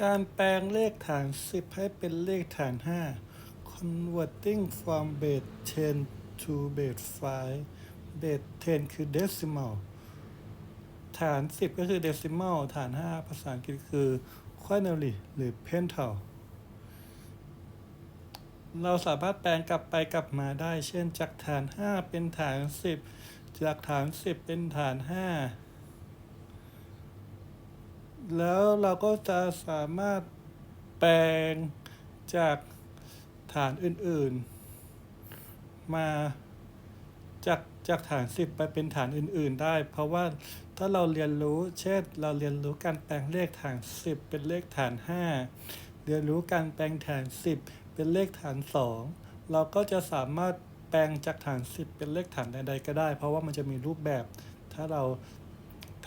การแปลงเลขฐาน 10 ให้เป็นเลขฐาน 5 converting from base 10 to base 5 base 10 คือ decimal ฐาน 10 ก็คือ decimal ฐาน 5 ภาษาอังกฤษคือ quinary หรือ pental เราสามารถแปลงกลับไปกลับมาได้ เช่นจากฐาน 5 เป็นฐาน 10 จากฐาน 10 เป็นฐาน 5 แล้วเราก็จะสามารถแปลงจากฐานอื่นๆ มาจากจากฐาน 10 ไปเป็นฐานอื่นๆ ได้ เพราะว่าถ้าเราเรียนรู้เช่นเราเรียนรู้การแปลงเลขฐาน 10 เป็นเลขฐาน 5 เรียนรู้การแปลงฐาน 10 เป็นเลขฐาน 2 เราก็จะสามารถแปลงจากฐาน 10 เป็นเลขฐานใดๆก็ได้ เพราะว่ามันจะมีรูปแบบถ้าเรา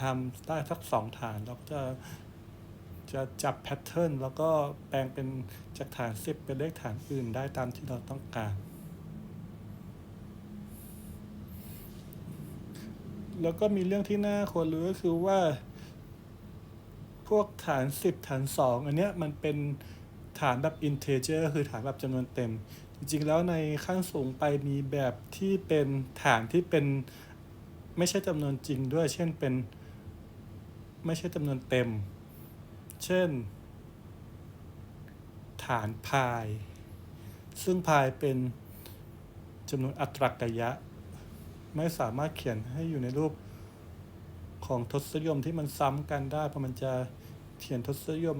ทำได้สักสองฐานเราก็จะจะจับแพทเทิร์นแล้วก็แปลงเป็นจากฐาน 10 เป็นเลขฐานอื่นได้ตามที่เราต้องการ แล้วก็มีเรื่องที่น่าควรรู้ก็คือว่า พวกฐาน 10 ฐาน 2 อันเนี้ยมันเป็นฐานแบบ integer คือฐานแบบจำนวนเต็ม จริงๆแล้วในขั้นสูงไปมีแบบที่เป็นฐานที่เป็นไม่ใช่จำนวนจริงด้วย เช่นเป็น ไม่ใช่จำนวนเต็ม เช่น ฐานพาย ซึ่งพายเป็นจำนวนอัตรากยะ ไม่สามารถเขียนให้อยู่ในรูปของทศนิยมที่มันซ้ำกันได้เพราะมันจะเขียนทศนิยม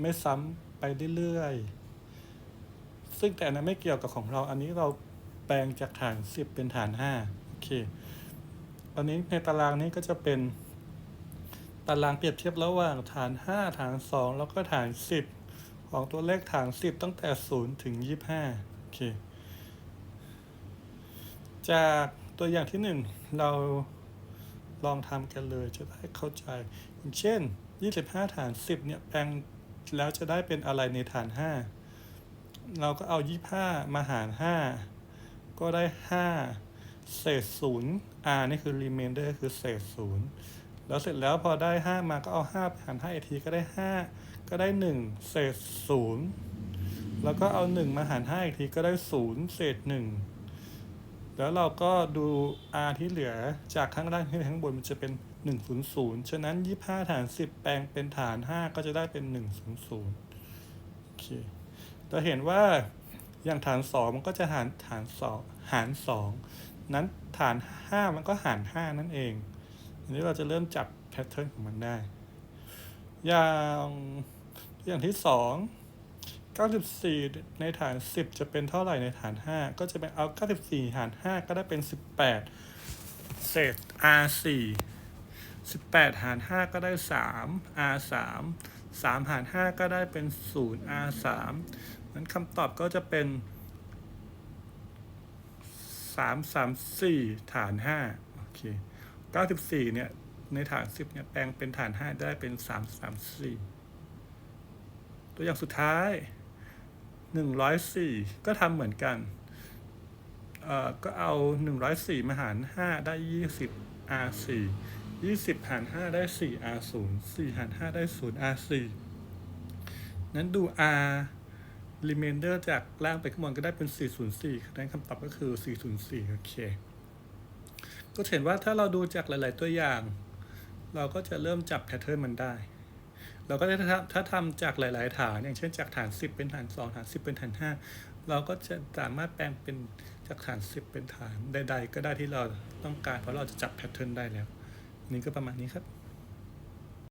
ไม่ซ้ำไปเรื่อยๆ ซึ่งแต่อันนั้นไม่เกี่ยวกับของเรา อันนี้เราแปลงจากฐาน 10 เป็นฐาน 5 โอเค อันนี้ในตารางนี้ก็จะเป็น ตารางเปรียบเทียบระหว่างฐาน 5 ฐาน 2 แล้วก็ฐาน 10 ของตัวเลขฐาน 10 ตั้งแต่ 0 ถึง 25 โอเค จากตัวอย่างที่ 1 เราลองทำกันเลยจะได้เข้าใจ อย่างเช่น 25 ฐาน 10 เนี่ยแปลงแล้วจะได้เป็นอะไรในฐาน 5 เราก็เอา 25 มาหาร 5 ก็ได้ 5 เศษ0 r นี่คือ remainder คือเศษ0 แล้วเสร็จแล้วพอได้ 5 มาก็เอา5ไปหาร5อีกทีก็ได้ 5 ก็ได้ 1 เศษ 0 แล้วก็เอา 1 มาหาร5อีกทีก็ได้ 0 เศษ 1 แล้วเราก็ดู r ที่เหลือจากข้างล่างขึ้นไปข้างบนมันจะเป็น 100 ฉะนั้น 25 ฐาน 10 แปลงเป็นฐาน 5 ก็จะได้เป็น 100โอเคเราเห็นว่าอย่างฐาน 2 มันก็จะหารฐาน 2 หาร 2 นั้นฐาน 5 มันก็หาร 5 นั่นเอง อันนี้เราจะเริ่มจับแพทเทิร์นของมันได้ อย่างอย่างที่2 94 ในฐาน 10 จะเป็นเท่าไหร่ในฐาน 5 ก็จะเป็นเอา 94 หาร 5 ก็ได้เป็น 18 เศษ r4 18 หาร 5 ก็ได้ 3 r3 3 หาร 5 ก็ได้เป็น 0 r3 นั้นคำตอบก็จะเป็น 3 3 4 ฐาน 5 โอเค 94 เนี่ย ในฐาน 10 เนี่ย แปลงเป็นฐาน 5 ได้เป็น 3 3 4 ตัวอย่างสุดท้าย 104 ก็ทำเหมือนกันเอ่อก็เอา 104 มาหาร 5 ได้ 20 r4 20 หาร 5 ได้ 4 r0 4 หาร 5 ได้ 0 r4 นั้นดู r remainder จากล่างไปข้างบนก็ได้เป็น 404คะแนนคำตอบก็คือ 404 โอเค ก็เห็นว่าถ้าเราดูจากหลาย ๆ ตัวอย่าง เราก็จะเริ่มจับแพทเทิร์นมันได้ เราก็จะถ้าถ้าทำจากหลาย ๆ ฐาน อย่างเช่นจากฐาน 10 เป็นฐาน 2 ฐาน 10 เป็นฐาน 5 เราก็จะสามารถแปลงเป็นจากฐาน 10 เป็นฐานใด ๆ ก็ได้ที่เราต้องการ เพราะเราจะจับแพทเทิร์นได้แล้ว นี่ก็ประมาณนี้ครับ